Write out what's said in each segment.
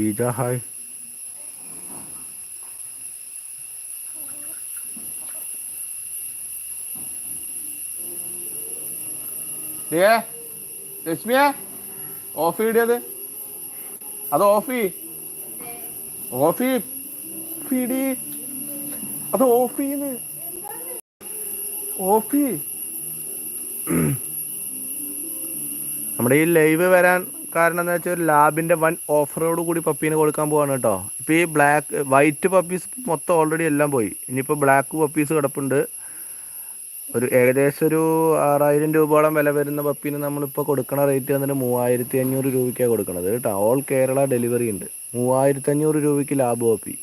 Sheeja hi ഏ രശ്മിയെ of ചെയ്തത് അത് ഓഫ് ചെയ് ഓഫ് ചെയ് പിടി അത് ഓഫ് ചെയ്യുന്നു ഓഫ് നമ്മുടെ ഈ ലൈവ് വരാൻ കാരണം എന്താ വെച്ചാൽ ഒരു ലാബിന്റെ വൻ ഓഫറോട് കൂടി പപ്പീനെ കൊടുക്കാൻ പോവാണ് കേട്ടോ. ഇപ്പോൾ ഈ ബ്ലാക്ക് വൈറ്റ് പപ്പീസ് മൊത്തം ഓൾറെഡി എല്ലാം പോയി. ഇനിയിപ്പോൾ ബ്ലാക്ക് പപ്പീസ് കിടപ്പുണ്ട്. ഒരു ഏകദേശം ഒരു ആറായിരം രൂപയോളം വില വരുന്ന പപ്പീന് നമ്മളിപ്പോൾ കൊടുക്കണ റേറ്റ് വന്നിട്ട് മൂവായിരത്തി അഞ്ഞൂറ് രൂപയ്ക്കാണ് കൊടുക്കണത് കേട്ടോ. ഓൾ കേരള ഡെലിവറി ഉണ്ട്. മൂവായിരത്തി അഞ്ഞൂറ് രൂപയ്ക്ക് ലാബ് പപ്പി.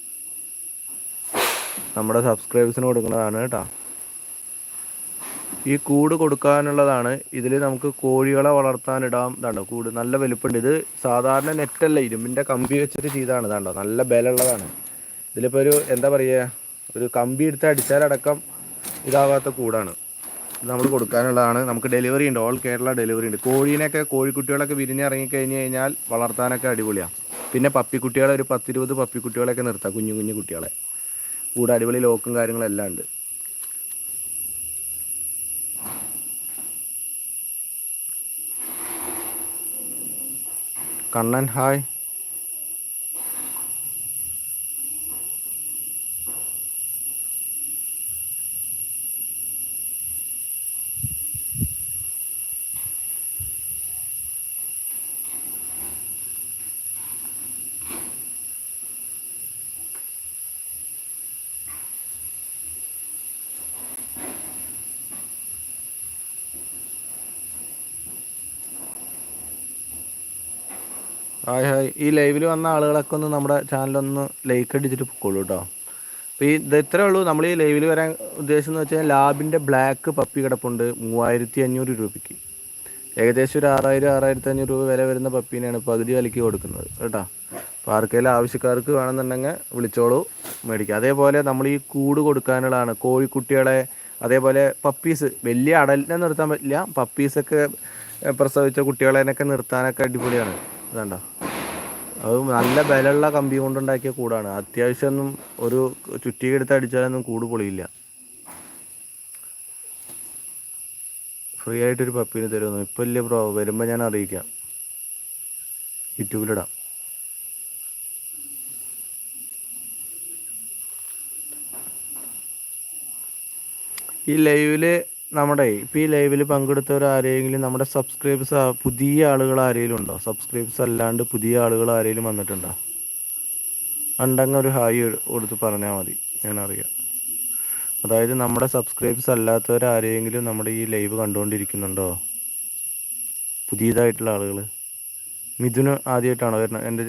നമ്മുടെ സബ്സ്ക്രൈബേഴ്സിന് കൊടുക്കുന്നതാണ് കേട്ടോ. ഈ കൂട് കൊടുക്കാനുള്ളതാണ്. ഇതിൽ നമുക്ക് കോഴികളെ വളർത്താനിടാം ഇതാണ്ടോ കൂട് നല്ല വലുപ്പമുണ്ട് ഇത് സാധാരണ നെറ്റല്ല ഇരുമ്പിന്റെ കമ്പി വെച്ചിട്ട് ചെയ്താണ്. ഇതാണ്ടോ നല്ല ബലമുള്ളതാണ്. ഇതിലിപ്പോൾ ഒരു എന്താ പറയുക ഒരു കമ്പി എടുത്ത് അടിച്ചാലടക്കം ഇതാവാത്ത കൂടാണ്. ഇത് നമ്മൾ കൊടുക്കാനുള്ളതാണ്. നമുക്ക് ഡെലിവറി ഉണ്ട്. ഓൾ കേരള ഡെലിവറി ഉണ്ട്. കോഴീനെയൊക്കെ കോഴിക്കുട്ടികളൊക്കെ വിരിഞ്ഞ് ഇറങ്ങിക്കഴിഞ്ഞ് കഴിഞ്ഞാൽ വളർത്താനൊക്കെ അടിപൊളിയാണ് പിന്നെ പപ്പിക്കുട്ടികളെ ഒരു പത്തിരുപത് പപ്പിക്കുട്ടികളെയൊക്കെ നിർത്താം കുഞ്ഞു കുഞ്ഞു കുട്ടികളെ. കൂടെ അടിപൊളി ലോക്കും കാര്യങ്ങളെല്ലാം ഉണ്ട്. കണ്ണൻ ഹായ്. Hi hi. ഈ ലൈവിൽ വന്ന ആളുകളൊക്കെ ഒന്ന് നമ്മുടെ ചാനലൊന്ന് ലൈക്ക് അടിച്ചിട്ട് പൊക്കോളൂ കേട്ടോ അപ്പോൾ ഈ ഇത് ഇത്രേ ഉള്ളൂ. നമ്മൾ ഈ ലൈവിൽ വരാൻ ഉദ്ദേശം എന്ന് വെച്ചാൽ ലാബിന്റെ ബ്ലാക്ക് പപ്പി കിടപ്പുണ്ട്. മൂവായിരത്തി അഞ്ഞൂറ് രൂപയ്ക്ക്. ഏകദേശം ഒരു ആറായിരം ആറായിരത്തി അഞ്ഞൂറ് രൂപ വില വരുന്ന പപ്പീനെയാണ് പകുതി വിലയ്ക്ക് കൊടുക്കുന്നത്. കേട്ടോ. അപ്പോൾ ആർക്കെങ്കിലും ആവശ്യക്കാർക്ക് വേണമെന്നുണ്ടെങ്കിൽ വിളിച്ചോളൂ മേടിക്കാം. അതേപോലെ നമ്മൾ ഈ കൂട് കൊടുക്കാനുള്ളതാണ്. കോഴിക്കുട്ടികളെ അതേപോലെ പപ്പീസ് വലിയ അടലിനെ നിർത്താൻ പറ്റില്ല. പപ്പീസൊക്കെ പ്രസവിച്ച കുട്ടികളെനൊക്കെ നിർത്താനൊക്കെ അടിപൊളിയാണ്. ഇതാണ്ടോ? അത് നല്ല ബലമുള്ള കമ്പി കൊണ്ടുണ്ടാക്കിയ കൂടാണ്. അത്യാവശ്യമൊന്നും ഒരു ചുറ്റിക എടുത്ത് അടിച്ചാലൊന്നും കൂട് പൊളിയില്ല. ഫ്രീ ആയിട്ടൊരു പപ്പീനെ തരുന്നു ഇപ്പം ഇല്ല ബ്രോ വരുമ്പോൾ ഞാൻ അറിയിക്കാം. യൂട്യൂബിലിടാം. ഈ ലൈവിൽ നമ്മുടെ ഇപ്പോൾ ഈ ലൈവിൽ പങ്കെടുത്തവർ ആരെങ്കിലും നമ്മുടെ സബ്സ്ക്രൈബേഴ്സ് പുതിയ ആളുകൾ ആരെങ്കിലും ഉണ്ടോ? സബ്സ്ക്രൈബേഴ്സ് അല്ലാണ്ട് പുതിയ ആളുകൾ ആരെങ്കിലും വന്നിട്ടുണ്ടോ? ഉണ്ടെങ്കിൽ ഒരു ഹായ് കൊടുത്ത് പറഞ്ഞാൽ മതി ഞാൻ അറിയാം അതായത് നമ്മുടെ സബ്സ്ക്രൈബേഴ്സ് അല്ലാത്തവർ ആരെങ്കിലും നമ്മുടെ ഈ ലൈവ് കണ്ടുകൊണ്ടിരിക്കുന്നുണ്ടോ? പുതിയതായിട്ടുള്ള ആളുകൾ മിഥുന് ആദ്യമായിട്ടാണോ വരുന്നത്? എന്റെ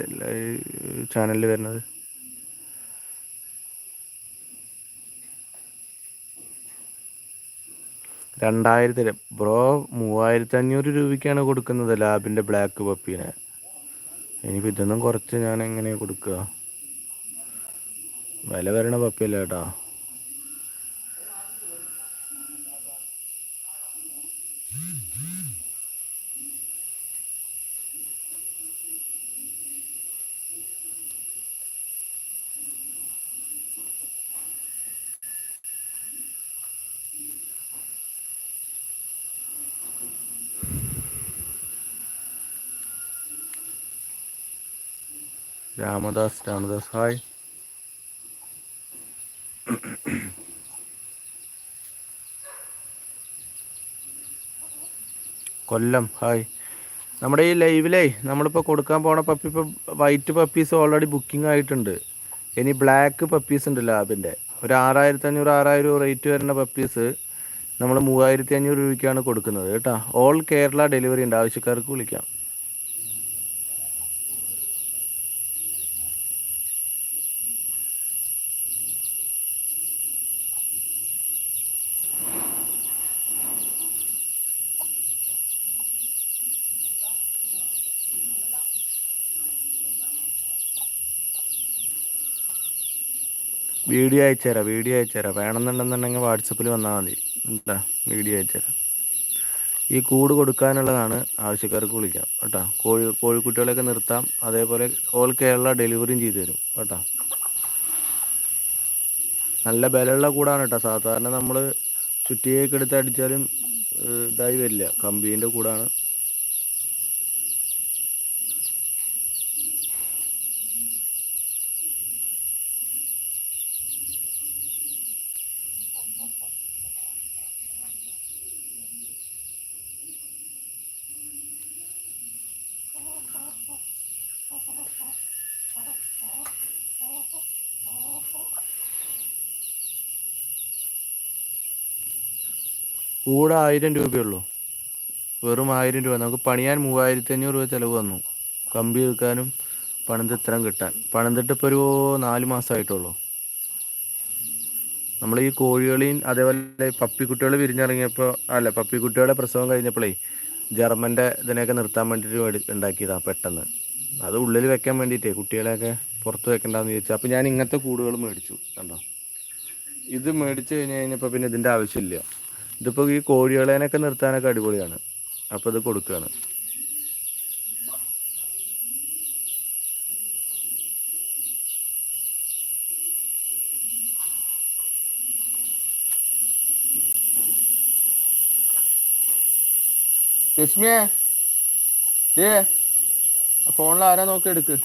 ചാനലിൽ വരുന്നത്? രണ്ടായിരത്തി ബ്രോ മൂവായിരത്തി അഞ്ഞൂറ് രൂപയ്ക്കാണ് കൊടുക്കുന്നത് ലാബിന്റെ ബ്ലാക്ക് പപ്പീനെ. ഇനിയിപ്പോൾ ഇതൊന്നും കുറച്ച് ഞാൻ എങ്ങനെയാണ് കൊടുക്കുക? വില വരണ പപ്പിയല്ല കേട്ടോ രാമദാസ് രാമദാസ് ഹായ്. കൊല്ലം ഹായ്. നമ്മുടെ ഈ ലൈവിലേ നമ്മളിപ്പോൾ കൊടുക്കാൻ പോണ പപ്പി ഇപ്പോൾ വൈറ്റ് പപ്പീസ് ഓൾറെഡി ബുക്കിംഗ് ആയിട്ടുണ്ട്. ഇനി ബ്ലാക്ക് പപ്പീസ് ഉണ്ട് ലാബിന്റെ ഒരു ആറായിരത്തി അഞ്ഞൂറ് ആറായിരം റേറ്റ് വരുന്ന പപ്പീസ് നമ്മൾ മൂവായിരത്തി അഞ്ഞൂറ് രൂപയ്ക്കാണ് കൊടുക്കുന്നത് കേട്ടോ. ഓൾ കേരള ഡെലിവറി ഉണ്ട്. ആവശ്യക്കാർക്ക് വിളിക്കാം. വീഡിയോ അയച്ചുതരാം വീഡിയോ അയച്ചുതരാം. വേണമെന്നുണ്ടെന്നുണ്ടെങ്കിൽ വാട്സപ്പിൽ വന്നാൽ മതി. എന്താ? വീഡിയോ അയച്ചുതരാം. ഈ കൂട് കൊടുക്കാനുള്ളതാണ് ആവശ്യക്കാർക്ക് വിളിക്കാം കേട്ടോ. കോഴി കോഴിക്കുട്ടികളെയൊക്കെ നിർത്താം. അതേപോലെ ഓൾ കേരള ഡെലിവറിയും ചെയ്തു തരും കേട്ടോ. നല്ല ബലമുള്ള കൂടാണ് കേട്ടോ. സാധാരണ നമ്മൾ ചുറ്റിയൊക്കെ എടുത്ത് അടിച്ചാലും ഇതായി വരില്ല. കമ്പീന്റെ കൂടാണ്. കൂടെ ആയിരം രൂപയുള്ളൂ. വെറും ആയിരം രൂപ. നമുക്ക് പണിയാൻ മൂവായിരത്തി അഞ്ഞൂറ് രൂപ ചിലവ് വന്നു. കമ്പി എടുക്കാനും പണിത് ഇത്രയും കിട്ടാൻ. പണിതിട്ട് ഇപ്പോൾ ഒരു നാല് മാസമായിട്ടുള്ളൂ നമ്മൾ ഈ കോഴികളെയും അതേപോലെ പപ്പിക്കുട്ടികൾ വിരിഞ്ഞിറങ്ങിയപ്പോൾ അല്ല പപ്പിക്കുട്ടികളുടെ പ്രസവം കഴിഞ്ഞപ്പോഴേ ജർമ്മന്റെ ഇതിനെയൊക്കെ നിർത്താൻ വേണ്ടിയിട്ട് ഉണ്ടാക്കിയതാണ് പെട്ടെന്ന്. അത് ഉള്ളിൽ വെക്കാൻ വേണ്ടിയിട്ടേ കുട്ടികളെയൊക്കെ പുറത്ത് വെക്കണ്ടെന്ന് ചോദിച്ചു അപ്പോൾ ഞാൻ ഇങ്ങനത്തെ കൂടുകൾ മേടിച്ചു കണ്ടോ? ഇത് മേടിച്ച് കഴിഞ്ഞ് കഴിഞ്ഞപ്പോൾ പിന്നെ ഇതിന്റെ ആവശ്യമില്ല. ഇതിപ്പോൾ ഈ കോഴികളേനൊക്കെ നിർത്താനൊക്കെ അടിപൊളിയാണ്. അപ്പോൾ ഇത് കൊടുക്കുകയാണ് രശ്മിയെ ഏ ഫോണിൽ ആരാ നോക്കി എടുക്ക്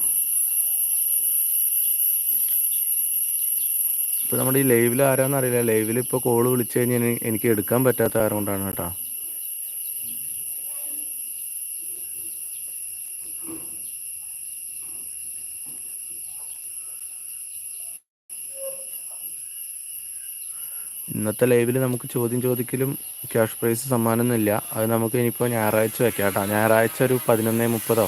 ഇപ്പോൾ നമ്മുടെ ഈ ലൈവിൽ ആരാന്ന് അറിയില്ല. ലൈവിൽ ഇപ്പോൾ കോൾ വിളിച്ചു കഴിഞ്ഞാൽ എനിക്ക് എടുക്കാൻ പറ്റാത്ത കാരണം കൊണ്ടാണ് കേട്ടോ. ഇന്നത്തെ ലൈവിൽ നമുക്ക് ചോദ്യം ചോദിക്കലും ക്യാഷ് പ്രൈസ് സമ്മാനമൊന്നുമില്ല. അത് നമുക്ക് ഇനിയിപ്പോൾ ഞായറാഴ്ച വെക്കാം കേട്ടോ. ഞായറാഴ്ച ഒരു പതിനൊന്നേ മുപ്പതോ?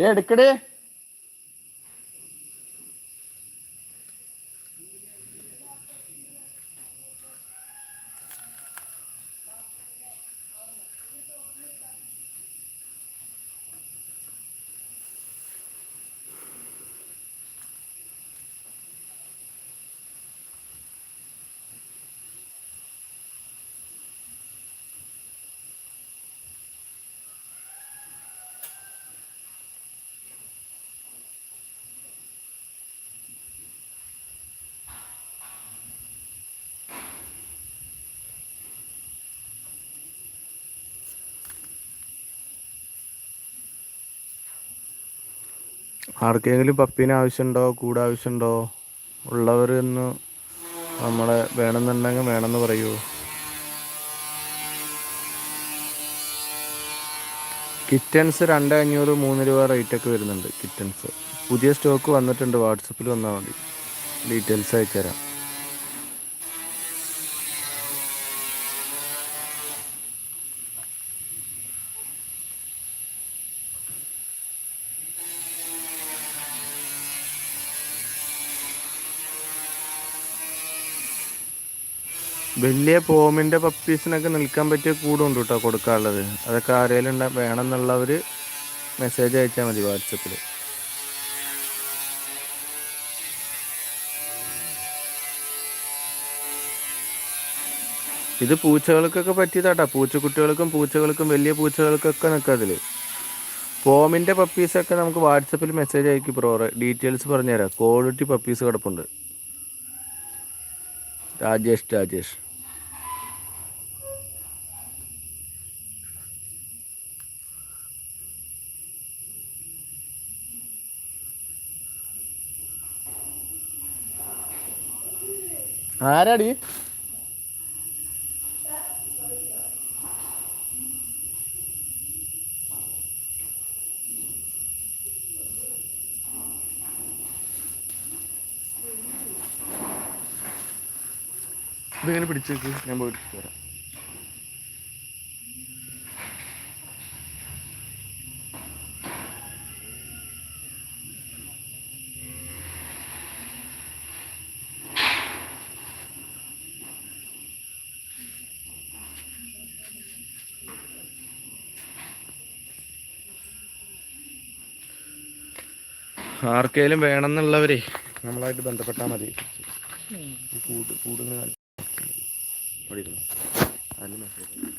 ഏ എടുക്കടേ. ആർക്കെങ്കിലും പപ്പീനെ ആവശ്യമുണ്ടോ കൂടെ ആവശ്യമുണ്ടോ? ഉള്ളവർ ഒന്ന് നമ്മളെ വേണമെന്നുണ്ടെങ്കിൽ വേണമെന്ന് പറയൂ. കിറ്റൻസ് രണ്ട് അഞ്ഞൂറ് മൂന്ന് രൂപ റേറ്റ് ഒക്കെ വരുന്നുണ്ട് കിറ്റൻസ്. പുതിയ സ്റ്റോക്ക് വന്നിട്ടുണ്ട് വാട്സപ്പിൽ വന്നാൽ മതി. ഡീറ്റെയിൽസ് അയച്ചുതരാം. വലിയ പോമിന്റെ പപ്പീസിനൊക്കെ നിൽക്കാൻ പറ്റിയ കൂടുണ്ട് കേട്ടോ കൊടുക്കാനുള്ളത്. അതൊക്കെ ആരെങ്കിലും വേണം വേണമെന്നുള്ളവർ മെസ്സേജ് അയച്ചാൽ മതി വാട്സപ്പിൽ ഇത് പൂച്ചകൾക്കൊക്കെ പറ്റിയതാട്ടാ. പൂച്ചക്കുട്ടികൾക്കും പൂച്ചകൾക്കും വലിയ പൂച്ചകൾക്കൊക്കെ നിൽക്കുക അതിൽ പോമിന്റെ പപ്പീസൊക്കെ നമുക്ക് വാട്സപ്പിൽ മെസ്സേജ് അയക്കി ബ്രോ ഡീറ്റെയിൽസ് പറഞ്ഞുതരാം. ക്വാളിറ്റി പപ്പീസ് കിടപ്പുണ്ട്. രാജേഷ് രാജേഷ്. ആരാടി? ഇതിങ്ങനെ പിടിച്ചേക്ക് ഞാൻ പോയിട്ട് വരാം. ആർക്കേലും വേണമെന്നുള്ളവരെ നമ്മളായിട്ട് ബന്ധപ്പെട്ടാൽ മതി. കൂട് ഇരുന്നു അതിൽ മെസ്സേജ്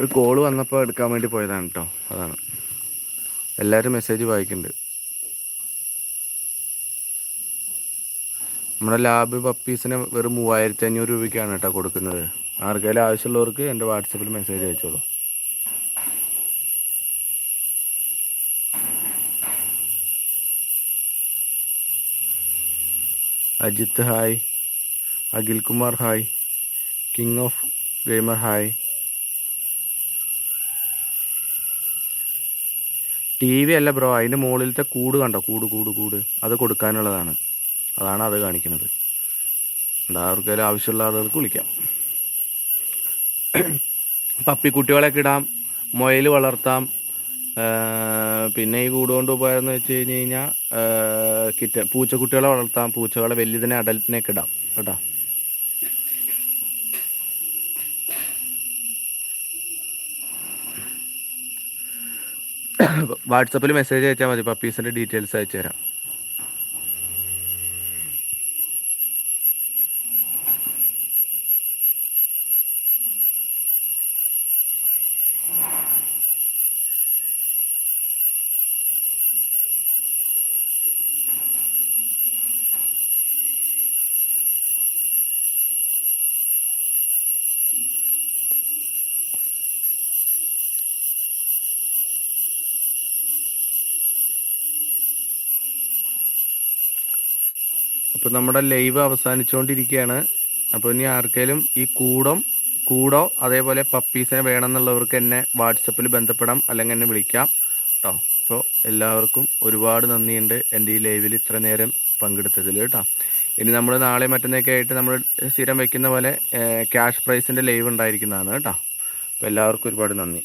ഒരു കോൾ വന്നപ്പോൾ എടുക്കാൻ വേണ്ടി പോയതാണ് കേട്ടോ അതാണ്. എല്ലാവരും മെസ്സേജ് വായിക്കുന്നുണ്ട് നമ്മുടെ ലാബ് പപ്പീസിന് വെറും മൂവായിരത്തി അഞ്ഞൂറ് രൂപയ്ക്കാണ് കേട്ടോ കൊടുക്കുന്നത്. ആർക്കെങ്കിലും ആവശ്യമുള്ളവർക്ക് എന്റെ വാട്സപ്പിൽ മെസ്സേജ് അയച്ചോളൂ. Ajith hi. Akhil Kumar hi. King of gamer hi. T V അല്ല ബ്രോ അതിന്റെ മുകളിലത്തെ കൂട് കണ്ടോ? കൂട് കൂട് കൂട്. അത് കൊടുക്കാനുള്ളതാണ്. അതാണ് അത് കാണിക്കുന്നത് ആർക്കെങ്കിലും ആവശ്യമുള്ള ആളുകൾക്ക് വിളിക്കാം. പപ്പിക്കുട്ടികളൊക്കെ ഇടാം മുയൽ വളർത്താം പിന്നെ ഈ കൂട് കൊണ്ട് പോയെന്ന് വെച്ച് കഴിഞ്ഞ് കഴിഞ്ഞാൽ കിറ്റ പൂച്ചക്കുട്ടികളെ വളർത്താം പൂച്ചകളെ വലിയതിനെ അഡൽറ്റിനെയൊക്കെ ഇടാം കേട്ടോ. വാട്സപ്പിൽ മെസ്സേജ് അയച്ചാൽ മതി പപ്പീസിന്റെ ഡീറ്റെയിൽസ് അയച്ചു തരാം അപ്പോൾ നമ്മുടെ ലൈവ് അവസാനിച്ചുകൊണ്ടിരിക്കുകയാണ് അപ്പോൾ ഇനി ആർക്കെങ്കിലും ഈ കൂടം കൂടോ അതേപോലെ പപ്പീസിനെ വേണമെന്നുള്ളവർക്ക് എന്നെ വാട്സപ്പിൽ ബന്ധപ്പെടാം അല്ലെങ്കിൽ എന്നെ വിളിക്കാം. കേട്ടോ അപ്പോൾ എല്ലാവർക്കും ഒരുപാട് നന്ദിയുണ്ട് എന്റെ ഈ ലൈവിൽ ഇത്ര നേരം പങ്കെടുത്തതിൽ കേട്ടോ. ഇനി നമ്മൾ നാളെ മറ്റന്നൊക്കെ ആയിട്ട് നമ്മൾ സ്ഥിരം വെക്കുന്ന പോലെ ക്യാഷ് പ്രൈസിന്റെ ലൈവ് ഉണ്ടായിരിക്കുന്നതാണ് കേട്ടോ. അപ്പോൾ എല്ലാവർക്കും ഒരുപാട് നന്ദി.